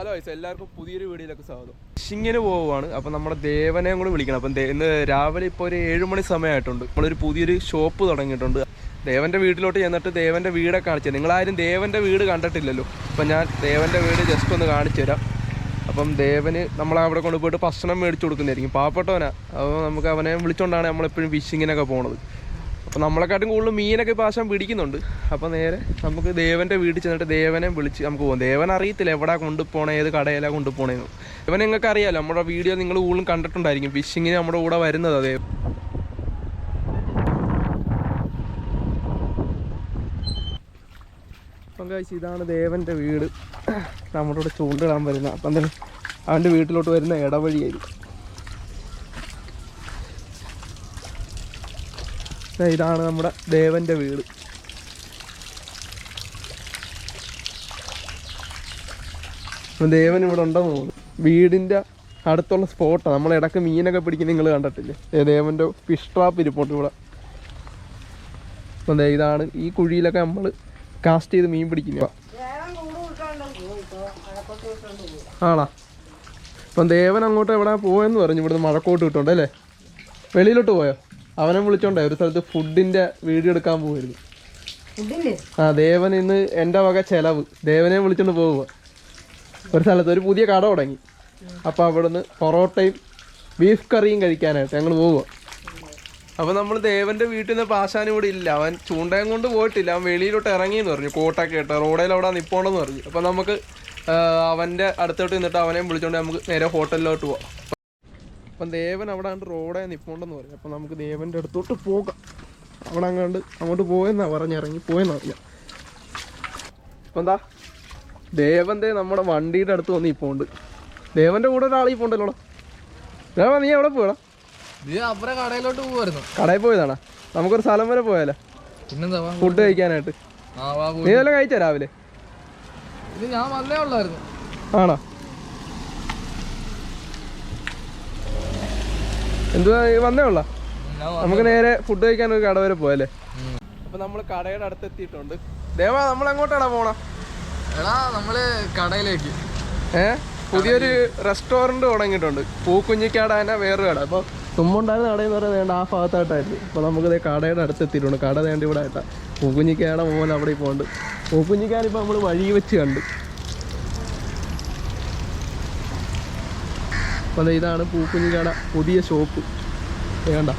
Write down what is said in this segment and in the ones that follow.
Hello എല്ലാവർക്കും പുതിയൊരു വീഡിയോയിലേക്ക് സ്വാഗതം. ഫിഷിങ്ങിന് പോവുകയാണ്. അപ്പം നമ്മുടെ ദേവനെയും കൂടി വിളിക്കണം. അപ്പം ഇന്ന് രാവിലെ ഇപ്പോൾ ഒരു ഏഴ് മണി സമയമായിട്ടുണ്ട്. നമ്മളൊരു പുതിയൊരു ഷോപ്പ് തുടങ്ങിയിട്ടുണ്ട്. ദേവന്റെ വീട്ടിലോട്ട് ചെന്നിട്ട് ദേവന്റെ വീടൊക്കെ കാണിച്ചു നിങ്ങളാരും ദേവന്റെ വീട് കണ്ടിട്ടില്ലല്ലോ. അപ്പം ഞാൻ ദേവന്റെ വീട് ജസ്റ്റ് ഒന്ന് കാണിച്ചു തരാം. അപ്പം ദേവന് നമ്മളവിടെ കൊണ്ടുപോയിട്ട് ഭക്ഷണം മേടിച്ചു കൊടുക്കുന്നതായിരിക്കും. പാവപ്പെട്ടവനാ. അപ്പോൾ നമുക്ക് അവനെ വിളിച്ചുകൊണ്ടാണ് നമ്മളെപ്പോഴും ഫിഷിങ്ങിനൊക്കെ പോണത്. അപ്പോൾ നമ്മളെക്കാട്ടും കൂടുതൽ മീനൊക്കെ ഇപ്പോൾ ആശം പിടിക്കുന്നുണ്ട്. അപ്പോൾ നേരെ നമുക്ക് ദേവന്റെ വീട്ടിൽ ചെന്നിട്ട് ദേവനെ വിളിച്ച് നമുക്ക് പോകാം ദേവൻ അറിയത്തില്ല എവിടെ കൊണ്ടുപോകണേ ഏത് കടയിലാണ് കൊണ്ടുപോകണേന്ന് ഇവൻ നിങ്ങൾക്ക് അറിയാമല്ലോ നമ്മുടെ വീഡിയോ നിങ്ങൾ കൂടുതലും കണ്ടിട്ടുണ്ടായിരിക്കും. ഫിഷിങ്ങിന് നമ്മുടെ കൂടെ വരുന്നത് അതേ. അപ്പം ഇതാണ് ദേവന്റെ വീട്. നമ്മുടെ ചൂണ്ടിടാൻ വരുന്ന അപ്പം എന്തായാലും അവന്റെ വീട്ടിലോട്ട് വരുന്ന ഇടവഴിയായിരിക്കും. ഇതാണ് നമ്മുടെ ദേവന്റെ വീട്. ദേവൻ ഇവിടെ ഉണ്ടെന്ന് തോന്നുന്നു വീടിന്റെ അടുത്തുള്ള സ്പോട്ടാണ് നമ്മൾ ഇടയ്ക്ക് മീനൊക്കെ പിടിക്കുന്ന നിങ്ങൾ കണ്ടിട്ടില്ലേ? ദേവന്റെ ഫിഷ് ട്രാപ്പ് ഇരിപ്പോട്ട് ഇവിടെ. അതെ ഇതാണ് ഈ കുഴിയിലൊക്കെ നമ്മൾ കാസ്റ്റ് ചെയ്ത് മീൻ പിടിക്കുന്ന. ആണോ? അപ്പം ദേവൻ അങ്ങോട്ട് എവിടെ പോയെന്ന് പറഞ്ഞു. ഇവിടുന്ന് മഴക്കോട്ട് കിട്ടുണ്ടല്ലേ വെളിയിലോട്ട് പോയോ? അവനെ വിളിച്ചോണ്ടേ ഒരു സ്ഥലത്ത് ഫുഡിന്റെ വീഡിയോ എടുക്കാൻ പോവായിരുന്നു. ആ ദേവൻ ഇന്ന് എന്റെ വക ചെലവ്. ദേവനെ വിളിച്ചോണ്ട് പോവുക ഒരു സ്ഥലത്ത് ഒരു പുതിയ കട തുടങ്ങി. അപ്പോൾ അവിടുന്ന് പൊറോട്ടയും ബീഫ് കറിയും കഴിക്കാനായിട്ട് ഞങ്ങൾ പോവുക അപ്പോൾ നമ്മൾ ദേവന്റെ വീട്ടിൽ നിന്ന് പാശാൻ ഇവിടെ ഇല്ല. അവൻ ചൂണ്ടയും കൊണ്ട് പോയിട്ടില്ല. അവൻ വെളിയിലോട്ട് ഇറങ്ങി എന്ന് പറഞ്ഞു. കോട്ടൊക്കെ ഇട്ട് റോഡിൽ അവിടെ നിപ്പോണ്ടെന്ന് പറഞ്ഞു. അപ്പോൾ നമുക്ക് അവന്റെ അവന്റെ അടുത്തോട്ട് നിന്നിട്ട് അവനെയും വിളിച്ചോണ്ട് നമുക്ക് നേരെ ഹോട്ടലിലോട്ട് പോവാം. അപ്പം ദേവൻ അവിടെ കണ്ട് റോഡേ നിൽപ്പുണ്ടെന്ന് പറഞ്ഞു. അപ്പം നമുക്ക് ദേവന്റെ അടുത്തോട്ട് പോകാം. അവിടെ അങ്ങാണ്ട് അങ്ങോട്ട് പോയെന്നാണ് പറഞ്ഞിറങ്ങി പോയെന്നറിയാം അപ്പം എന്താ ദേവന്റെ നമ്മുടെ വണ്ടിയുടെ അടുത്ത് വന്ന് ഇപ്പോൾ ഉണ്ട് ദേവന്റെ കൂടെ ഒരാളീ പോണ്ടല്ലോടാ ദേവ നീ എവിടെ പോയടാ? അപ്പുറം കടയിലോട്ട് പോവായിരുന്നു. കടയിൽ പോയതാണാ? നമുക്കൊരു സ്ഥലം വരെ പോയാലോ? പിന്നെന്താ ഫുഡ് കഴിക്കാനായിട്ട്. നീ എല്ലാം കഴിച്ചാ രാവിലെ? ഇത് ഞാൻ വന്നേ ഉള്ളായിരുന്നു. ആണോ? എന്തുവാ വന്നേ ഉള്ള? നമുക്ക് നേരെ ഫുഡ് കഴിക്കാൻ ഒരു കട വരെ പോയല്ലേ? അപ്പൊ നമ്മൾ കടയുടെ അടുത്ത് എത്തിയിട്ടുണ്ട്. ദേവാ നമ്മൾ എങ്ങോട്ടാടാ പോണ? എടാ നമ്മൾ കടയിലേക്ക്. ഏ? പുതിയൊരു റെസ്റ്റോറന്റ് തുടങ്ങിയിട്ടുണ്ട്. പൂക്കുഞ്ഞിക്കാട് തന്നെ വേറൊരു കട. അപ്പൊ തുമ്പുണ്ടായിരുന്ന കടയെന്ന് പറയുന്നത് വേണ്ട ആ ഭാഗത്തായിട്ടായിരുന്നു. അപ്പോൾ നമുക്ക് ഇതേ കടയുടെ അടുത്ത് എത്തിയിട്ടുണ്ട്. കട വേണ്ടി ഇവിടെ ആയിട്ടാ. പൂക്കുഞ്ഞിക്കാട മോൻ അവിടെ പോകണ്ട് ഉണ്ട് പൂക്കുഞ്ഞിക്കാട് ഇപ്പൊ നമ്മൾ വഴി വെച്ച് കണ്ടു. അപ്പോൾ ഇതാണ് പൂക്കുഞ്ഞിക്കാട പുതിയ ഷോപ്പ്. വേണ്ട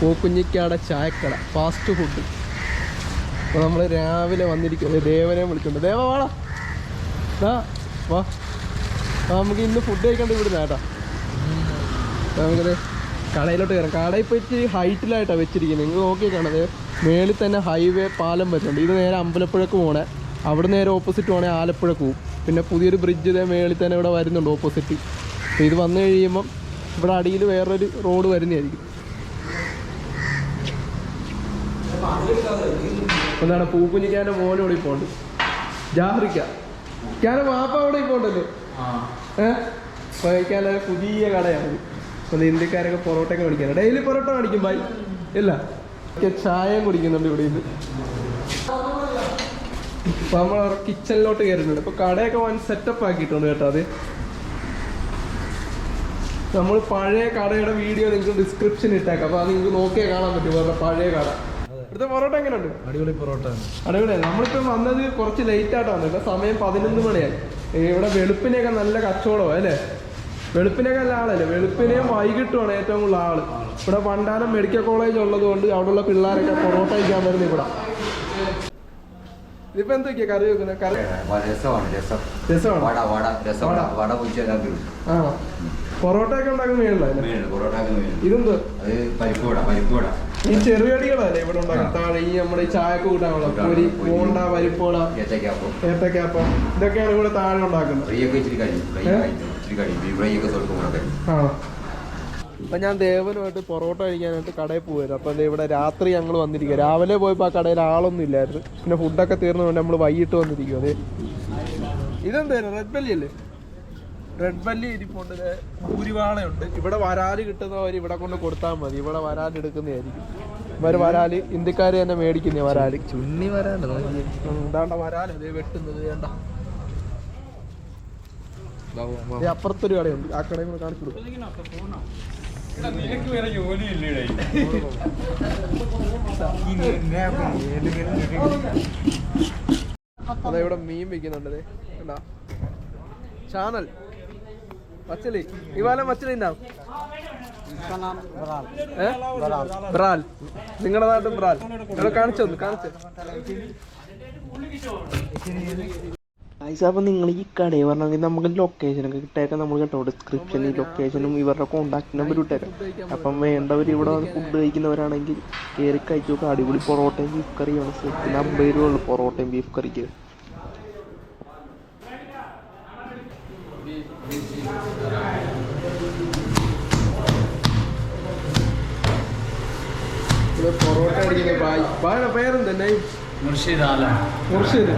പൂക്കുഞ്ഞിക്കാട ചായക്കട ഫാസ്റ്റ് ഫുഡ് അപ്പോൾ നമ്മൾ രാവിലെ വന്നിരിക്കുന്നത് ദേവനെ വിളിച്ചിട്ടുണ്ട് ദേവ വാടാ. ദാ, വാ. ആ, നമുക്ക് ഇന്ന് ഫുഡ് കഴിക്കേണ്ട ഇവിടുന്ന് കേട്ടാ. നമുക്കത് കടയിലോട്ട് കയറാം കടയിൽ ഇപ്പോൾ ഇച്ചിരി ഹൈറ്റിലായിട്ടാണ് വെച്ചിരിക്കുന്നത് നിങ്ങൾ നോക്കി കാണത് മേളിൽ തന്നെ ഹൈവേ പാലം വെച്ചിട്ടുണ്ട്. ഇത് നേരെ അമ്പലപ്പുഴക്ക് പോകണേ അവിടെ നേരെ ഓപ്പോസിറ്റ് പോകണേ ആലപ്പുഴക്ക് പോകും പിന്നെ പുതിയൊരു ബ്രിഡ്ജ് മേളിൽ തന്നെ ഇവിടെ വരുന്നുണ്ട് ഓപ്പോസിറ്റ് അപ്പോൾ ഇത് വന്നു കഴിയുമ്പം ഇവിടെ അടിയിൽ വേറൊരു റോഡ് വരുന്നതായിരിക്കും. എന്താണ് പൂക്കുഞ്ഞിക്കാന്റെ മോനും ഇവിടെ ഇപ്പോൾ ഉണ്ട് ജാഹ്രിക്ക ഞാൻ വാപ്പ അവിടെ ഇപ്പോൾ ഉണ്ടല്ലോ ഏഹ് കഴിക്കാനുള്ള പുതിയ കടയാണ്. അപ്പോൾ ഇന്ത്യക്കാരൊക്കെ പൊറോട്ടയൊക്കെ മേടിക്കാറ് ഡെയിലി പൊറോട്ട മേടിക്കും ബൈ ഇല്ല. ചായം കുടിക്കുന്നുണ്ട് ഇവിടെ ഇന്ന്. അപ്പൊ നമ്മൾ കിച്ചണിലോട്ട് കയറുന്നുണ്ട് ഇപ്പൊ കടയൊക്കെ വൻ സെറ്റപ്പ് ആക്കിയിട്ടുണ്ട് കേട്ടോ അത്. നമ്മൾ പഴയ കടയുടെ വീഡിയോ നിങ്ങൾക്ക് ഡിസ്ക്രിപ്ഷൻ ഇട്ടേക്കാം. അപ്പൊ അത് നിങ്ങൾക്ക് നോക്കിയേ കാണാൻ പറ്റും വേറെ പഴയ കട. ഇവിടുത്തെ പൊറോട്ട എങ്ങനെയുണ്ട്? അടിപൊളി പൊറോട്ട അടിപൊളിയാണ് നമ്മളിപ്പോ വന്നത് കുറച്ച് ലേറ്റ് ആയിട്ടാണ് വന്നത്. ഇപ്പം സമയം പതിനൊന്ന് മണിയായി. ഇവിടെ വെളുപ്പിനെയൊക്കെ നല്ല കച്ചവടമാണ് അല്ലേ? വെളുപ്പിനൊക്കെ നല്ല ആളല്ലേ? വെളുപ്പിനെയും വൈകിട്ടുമാണ് ഏറ്റവും കൂടുതൽ ആൾ. ഇവിടെ പണ്ടാനം മെഡിക്കൽ കോളേജ് ഉള്ളത് കൊണ്ട് അവിടെയുള്ള പിള്ളേരൊക്കെ പൊറോട്ട കഴിക്കാൻ വരുന്നു ഇവിടെ. ഇതിപ്പോ എന്തൊക്കെയാ കറി വെക്കുന്നത് കറി രസമാണ് രസം. രസമാണ്? വട വട രസം. വട. വട പൊരിച്ചെല്ലാം കിട്ടും ആണോ? പൊറോട്ട ഒക്കെ ഉണ്ടാക്കുന്ന മീനല്ലേ ഇതെന്ത്? ഈ ചെറുകടികളല്ലേ ഇവിടെ ഉണ്ടാക്കുന്ന താഴെ ഈ നമ്മുടെ ഈ ചായക്ക് കൂട്ടാനുള്ള പൊരി ബോണ്ട പരിപ്പോട ഏത്തക്കാപ്പം. ഇതൊക്കെയാണ് ഇവിടെ താഴെ ഉണ്ടാക്കുന്നത്. അപ്പൊ ഞാൻ ദേവനുമായിട്ട് പൊറോട്ട കഴിക്കാനായിട്ട് കടയിൽ പോയത് അപ്പൊ ഇവിടെ രാത്രി ഞങ്ങൾ വന്നിരിക്കുക രാവിലെ പോയപ്പോ ആ കടയിൽ ആളൊന്നും ഇല്ലായിരുന്നു. പിന്നെ ഫുഡൊക്കെ തീർന്നുകൊണ്ട് നമ്മൾ വൈകിട്ട് വന്നിരിക്കും അതെ ഇതെന്തായിരുന്നു റെഡ് ബല്ലി അല്ലേ? റെഡ് വല്ലി ഇരിപ്പുണ്ട് ഭൂരിവാളയുണ്ട് ഇവിടെ വരാൽ കിട്ടുന്നവർ ഇവിടെ കൊണ്ട് കൊടുത്താൽ മതി. ഇവിടെ വരാൽ എടുക്കുന്നതായിരിക്കും. ഇവർ വരാൽ ഇന്ത്യക്കാർ തന്നെ മേടിക്കുന്ന വരാൽ. ചുണ്ണി വരാണ്ട് നോക്കി വരാൽ. അതേ വെട്ടുന്നത് വേണ്ട ദേ അപ്പുറത്തൊരു കടയുണ്ട്. ആ കടയും കൂടെ കാണിച്ചു കൊടുക്കും. അതെ ഇവിടെ മീൻ ചാനൽ മച്ചലി. ഇവാല മച്ചലി ഉണ്ടാവും ഏ? ബ്രാൽ നിങ്ങളുടെ നാട്ടിൽ ബ്രാൽ ഇവിടെ കാണിച്ചു തന്നു കാണിച്ചു. അപ്പം നിങ്ങൾ ഈ കടയിൽ പറഞ്ഞെങ്കിൽ നമുക്ക് ലൊക്കേഷൻ ഒക്കെ കിട്ടിയേക്കാം. നമ്മൾ കേട്ടോ ഡിസ്ക്രിപ്ഷനിൽ ലൊക്കേഷനും ഇവരുടെ കോൺടാക്ട് നമ്പർ ഇട്ടേക്കാം. അപ്പം വേണ്ടവർ ഇവിടെ വന്ന് ഫുഡ് കഴിക്കുന്നവരാണെങ്കിൽ കയറി കഴിച്ചു നോക്കാം. അടിപൊളി പൊറോട്ടയും ബീഫ് കറിയാണ് സെറ്റിന് അമ്പത് രൂപ ഉള്ളു പൊറോട്ടയും ബീഫ് കറിക്ക് പൊറോട്ട അടിക്കുന്ന ബായ് ബായുടെ പേരെന്താ? നെയ്മ് മുർഷിദ് ആലം മുർഷിദ്.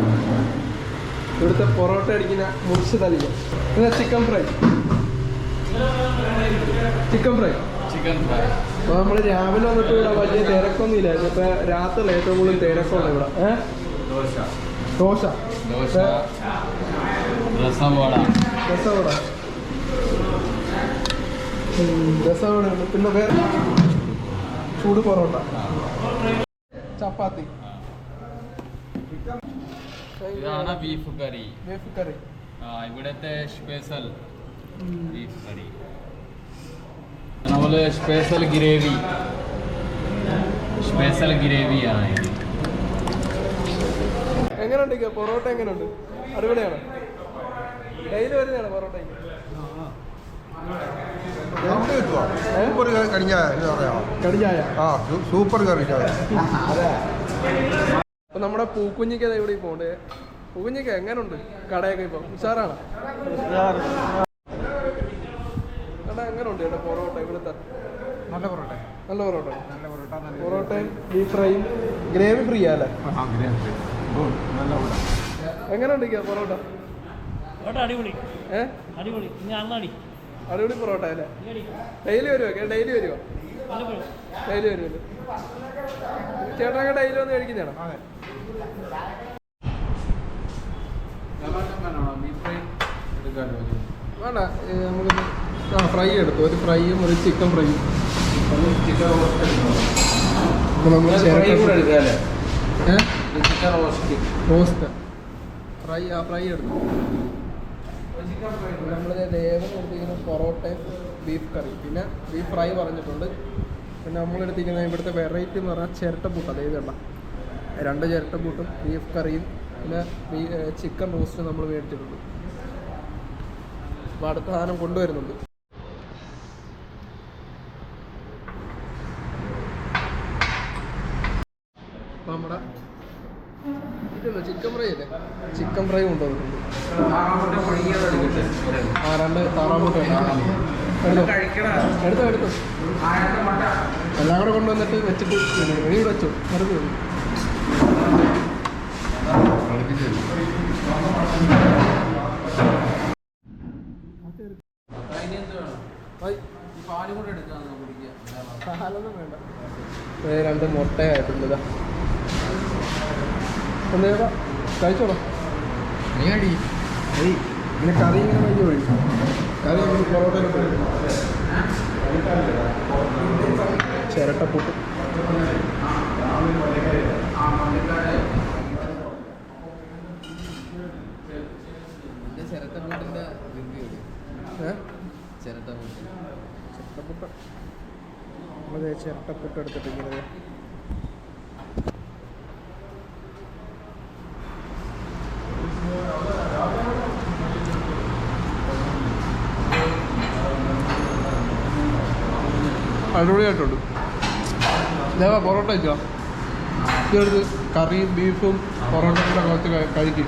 ഇവിടുത്തെ പൊറോട്ട അടിക്കുന്ന മുർഷിദ് അലിയ chicken fry chicken fry chicken fry അപ്പോൾ നമ്മൾ രാവിലെ വന്നിട്ട് ഇവിടെ വലിയ തിരക്കൊന്നും ഇല്ലായിരുന്നു ഇപ്പൊ രാത്രി ഏറ്റവും കൂടുതൽ തിരക്കുണ്ട് ഇവിടെ. ഏഹ് ദോശ. ദോശ. ദോശ. രസവട. രസവട. രസവട പിന്നെ വേറെ? ചൂട് പൊറോട്ട. ചപ്പാത്തി. ഇതാണ് ബീഫ് കറി ബീഫ് കറി ആ ഇവിടുത്തെ സ്പെഷ്യൽ ബീഫ് കറി അതുപോലെ സ്പെഷ്യൽ ഗ്രേവി സ്പെഷ്യൽ ഗ്രേവിയാണ് ഇത്. എങ്ങനെയുണ്ട്? പൊറോട്ട എങ്ങനെയുണ്ട് അടിപൊളിയാണ്? ഡെയിലി വരുന്നതാണ് പൊറോട്ട എന്ത് സൂപ്പർ എന്താ കടിഞ്ഞായ. ആ സൂപ്പർ അപ്പൊ നമ്മുടെ പൂക്കുഞ്ഞിക്ക് ഇവിടെ പോണ്ട്? പൂക്കുഞ്ഞിക്ക് എങ്ങനെയുണ്ട് കടയൊക്കെ ഇപ്പൊ? ഉഷാറാണ്? കട എങ്ങനെയുണ്ട് ചേട്ടാ പൊറോട്ട ഇവിടുത്തെ? നല്ല പൊറോട്ട. നല്ല പൊറോട്ട. നല്ല പൊറോട്ട നല്ല പൊറോട്ടയും ബീഫ് ഫ്രൈയും ഗ്രേവി ഫ്രീ. അല്ലേ എങ്ങനെ പൊറോട്ട. എങ്ങനെയുണ്ട് പൊറോട്ട? പൊറോട്ട അടിപൊളി. ഏ? അടിപൊളി. ഇനി അന്നടി അടിപൊളി പൊറോട്ട അല്ലേ? ഡെയിലി വരുമോ ഡെയിലി വരുമോ ഡെയിലി വരുമല്ലോ ചേട്ടനൊക്കെ ഡെയിലി വന്ന് കഴിക്കുന്നതാണോ? വേണ്ട നമുക്ക് ആ ഫ്രൈ എടുത്തു. ഒരു ഫ്രൈയും ഒരു ചിക്കൻ ഫ്രൈയും റോസ്റ്റ് ഫ്രൈ ആ ഫ്രൈ എടുത്തു. നമ്മൾ ലേവം എടുത്തിരിക്കുന്ന പൊറോട്ടയും ബീഫ് കറി പിന്നെ ബീഫ് ഫ്രൈ പറഞ്ഞിട്ടുണ്ട്. പിന്നെ നമ്മൾ എടുത്തിരിക്കുന്ന ഇവിടുത്തെ വെറൈറ്റി എന്ന് പറഞ്ഞാൽ ചിരട്ടപ്പൂട്ട് അതായത് വേണ്ട രണ്ട് ചിരട്ടപ്പൂട്ടും ബീഫ് കറിയും പിന്നെ ചിക്കൻ റോസ്റ്റും നമ്മൾ മേടിച്ചിട്ടുണ്ട്. അപ്പോൾ അടുത്ത സാധനം കൊണ്ടുവരുന്നുണ്ട് അപ്പോൾ നമ്മുടെ ഇതല്ലോ ചിക്കൻ ഫ്രൈ അല്ലേ ചിക്കൻ ഫ്രൈ കൊണ്ടുവന്നിട്ടുണ്ട് ആ രണ്ട് താറാമുട്ട എടുത്തോ? എടുത്തോ എല്ലാം കൂടെ കൊണ്ടുവന്നിട്ട് വെച്ചിട്ട് വെളി വെച്ചു. വന്നു പാലൊന്നും വേണ്ട. രണ്ട് മുട്ടയായിട്ടുണ്ട് ഇതാ. എന്തേടാ കഴിച്ചോളാം. നീ അടി കറി ഇങ്ങനെ കറി. ചിരട്ടപ്പൂട്ട്. റിവ്യൂ ഏ? ചിരട്ടപ്പൂട്ട്. ചിരട്ടപ്പുട്ട്. നമ്മളത് ചിരട്ടപ്പുട്ട് എടുത്തിട്ട് അടിപൊളിയായിട്ടുണ്ട്. ദേവാ പൊറോട്ട വെച്ചോ ഇതെടുത്ത് കറിയും ബീഫും പൊറോട്ടയും കൂടെ കുറച്ച് കഴി- കഴിക്കും.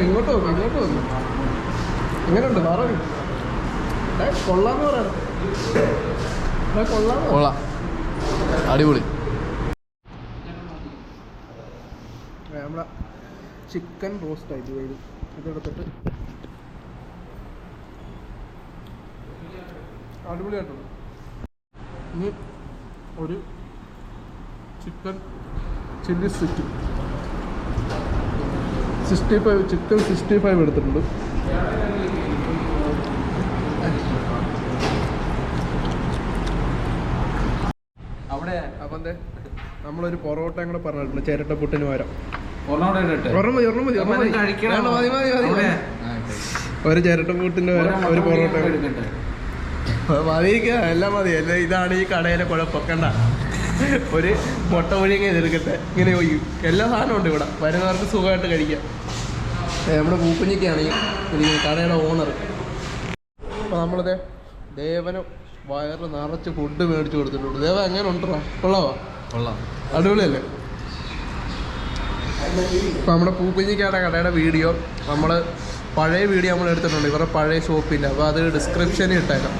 ഇങ്ങോട്ട് വന്നു ഇങ്ങോട്ട് വന്നു. എങ്ങനെയുണ്ട് മാറി കൊള്ളാന്ന് പറയണം കൊള്ളാം. അടിപൊളി. നമ്മുടെ ചിക്കൻ റോസ്റ്റ് ആയിട്ട് ഇത്. ഇതെടുത്തിട്ട്. അടിപൊളിയായിട്ടുണ്ട്. ഇനി ഒരു chicken chilli stick sixty five chicken sixty five എടുത്തിട്ടുണ്ട് അവിടെ അപ്പം നമ്മളൊരു പൊറോട്ട കൂടെ പറഞ്ഞിട്ടുണ്ട് ചിരട്ടപ്പുട്ടിന് പകരം. ഒരെണ്ണം ഒരു ഒരെണ്ണം പുട്ടിന് മതി ഒരു പൊറോട്ട. മതിയിരിക്കുക എല്ലാം മതി. എല്ലാം ഇതാണ് ഈ കടയിലെ കുഴപ്പൊക്കണ്ട. കണ്ട ഒരു മുട്ട പൊഴിയൊക്കെ എതിർക്കട്ടെ ഇങ്ങനെ ഒഴിയും എല്ലാ സാധനവും ഉണ്ട് ഇവിടെ. വരുന്നവർക്ക് സുഖമായിട്ട് കഴിക്കാം. നമ്മുടെ പൂക്കുഞ്ഞിക്കാണ് ഈ കടയുടെ ഓണർ അപ്പോൾ നമ്മളിത് ദേവന് വയറ് നിറച്ച് ഫുഡ് മേടിച്ചു കൊടുത്തിട്ടുണ്ട്. ദേവ എങ്ങനെ ഉണ്ടോ? കൊള്ളാവോ? കൊള്ളാം. അടിപൊളിയല്ലേ? ഇപ്പം നമ്മുടെ പൂക്കുഞ്ഞിക്കാടെ കടയുടെ വീഡിയോ നമ്മൾ പഴയ വീഡിയോ നമ്മൾ എടുത്തിട്ടുണ്ട്. ഇവരുടെ പഴയ ഷോപ്പിന്റെ അപ്പോൾ അത് ഡിസ്ക്രിപ്ഷനിൽ ഇട്ടേക്കാം.